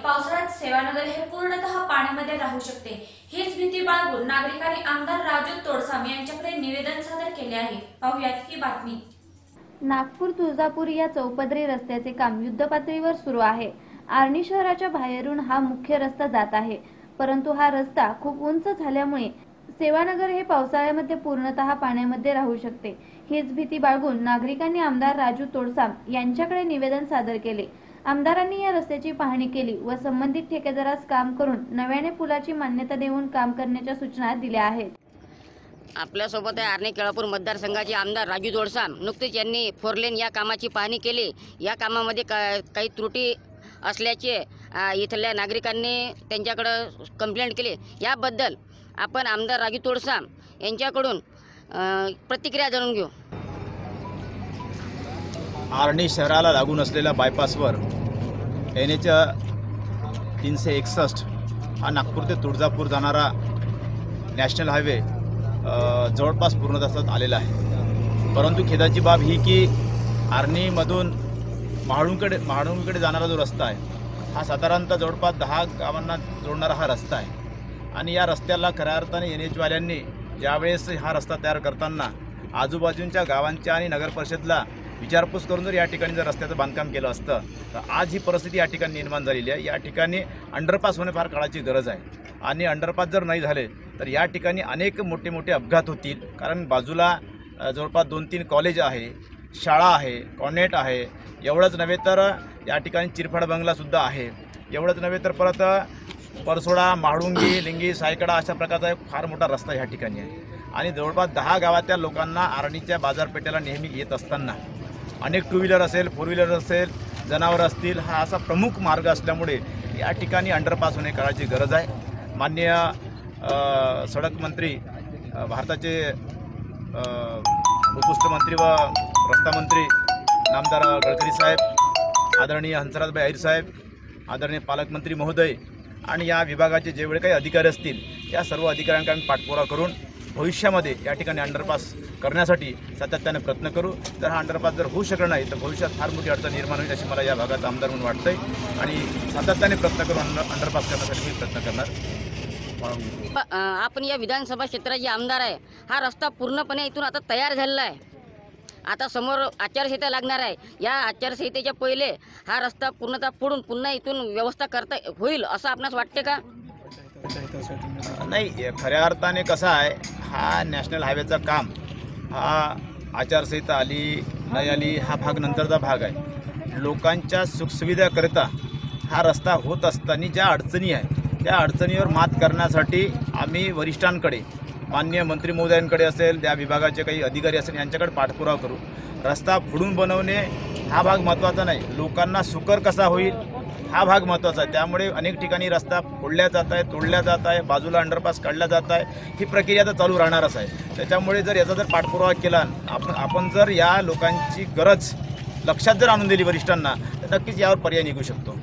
पावसाळ्यात सेवानगर हे पूर्णतः पाण्यामध्ये राहू शकते. हीच भीती बाळगून नागरिकांनी आमदार राजू तोडसाम यांच्याकडे निवेदन सादर केले आहे. पाहुयात ही बातमी. नागपूर तुळजापूर या चौपदरी रस्त्याचे काम युद्धपातळीवर सुरू आहे. आर्णी शहराच्या बाहेरून हा मुख्य रस्ता जात आहे. परंतु हा रस्ता खूप उंच झाल्यामुळे सेवानगर हे पावसाळ्यामध्ये पूर्णतः पाण्यामध्ये राहू शकते. हीच भीती बाळगून नागरिकांनी आमदार राजू तोडसाम यांच्याकडे निवेदन सादर केले. आमदारांनी या रस्त्याची पाहणी केली व संबंधित ठेकेदारास काम करून नव्याने पुलाची मान्यता देऊन काम करण्याच्या सूचना दिल्या आहेत. आपल्यासोबत आहे आर्णे केळापूर मतदारसंघाचे आमदार राजू जोडसाम. नुकतेच यांनी फोरलेन या कामाची पाहणी केली. या कामामध्ये का काही त्रुटी असल्याचे इथल्या नागरिकांनी त्यांच्याकडं कंप्लेंट केली. याबद्दल आपण आमदार राजू तोडसाम यांच्याकडून प्रतिक्रिया जाणून घेऊ. आर्णी शहराला लागून असलेल्या बायपासवर एन एच तीनशे एकसष्ट हा नागपूर ते तुळजापूर जाणारा नॅशनल हायवे जवळपास पूर्ण तासात आलेला आहे. परंतु खेदाची बाब ही की आर्णीमधून महाळूंकडे महाळूंकडे जाणारा जो रस्ता आहे हा साधारणतः जवळपास दहा गावांना जोडणारा हा रस्ता आहे. आणि या रस्त्याला खऱ्या अर्थाने एन एचवाल्यांनी ज्यावेळेस हा रस्ता तयार करताना आजूबाजूंच्या गावांच्या आणि नगरपरिषदला विचारपूस करून जर या ठिकाणी जर रस्त्याचं बांधकाम केलं असतं तर आज ही परिस्थिती या ठिकाणी निर्माण झालेली आहे. या ठिकाणी अंडरपास होणे फार काळाची गरज आहे. आणि अंडरपास जर नाही झाले तर या ठिकाणी अनेक मोठे मोठे अपघात होतील. कारण बाजूला जवळपास दोन तीन कॉलेज आहे शाळा आहे कॉन्व्हेंट आहे. एवढंच नव्हे तर या ठिकाणी चिरफाड बंगलासुद्धा आहे. एवढंच नव्हे तर परत परसोडा म्हाळुंगी लिंगी सायकडा अशा प्रकारचा एक फार मोठा रस्ता ह्या ठिकाणी आहे. आणि जवळपास दहा गावातल्या लोकांना आरणीच्या बाजारपेठेला नेहमी येत असताना अनेक टू व्हीलर असेल फोर व्हीलर असेल जनावरं असतील हा असा प्रमुख मार्ग असल्यामुळे या ठिकाणी अंडरपास होणे काळाची गरज आहे. माननीय सडक मंत्री भारताचे अ, भूपृष्ठ मंत्री व रस्ता मंत्री नामदार गडकरी साहेब आदरणीय हंसराजभाई अहिर साहेब आदरणीय पालकमंत्री महोदय आणि या विभागाचे जेवढे काही अधिकारी असतील या सर्व अधिकाऱ्यांकडून पाठपुरा पाठपुरावा करून भविष्यामध्ये या ठिकाणी अंडरपास करण्यासाठी सातत्याने प्रयत्न करू. जर हा अंडरपास जर होऊ शकला नाही तर भविष्यात फार मोठी अडचण निर्माण होईल अशी मला या भागाचा आमदार म्हणून वाटतंय. आणि सातत्याने प्रयत्न करून अंडर अंडरपास करण्यासाठी मी प्रयत्न करणार. आपण या विधानसभा क्षेत्राचे आमदार आहे. हा रस्ता पूर्णपणे इथून आता तयार झालेला आहे. आता समोर आचारसंहिता लागणार आहे. या आचारसंहितेच्या पहिले हा रस्ता पूर्णतः फोडून पुन्हा इथून व्यवस्था करता होईल असं आपणास वाटते का? नाही खऱ्या अर्थाने कसं आहे हा नॅशनल हायवेचं काम हा आचारसंहिता आली नाही आली हा भाग नंतरचा भाग आहे. लोकांच्या सुखसुविधाकरिता हा रस्ता होत असताना ज्या अडचणी आहे त्या अडचणीवर मात करण्यासाठी आम्ही वरिष्ठांकडे माननीय मंत्री महोदयांकडे असेल त्या विभागाचे काही अधिकारी असेल यांच्याकडे पाठपुरावा करू. रस्ता फुडून बनवणे हा भाग महत्त्वाचा नाही. लोकांना सुकर कसा होईल हा भाग महत्त्वाचा आहे. त्यामुळे अनेक ठिकाणी रस्ता फोडल्या जात आहे तोडल्या जात आहे बाजूला अंडरपास काढल्या जात आहे. ही प्रक्रिया तर चालू राहणारच आहे. त्याच्यामुळे जर याचा जर पाठपुरावा केला आपण आपण जर या लोकांची गरज लक्षात जर आणून दिली वरिष्ठांना तर नक्कीच यावर पर्याय निघू शकतो.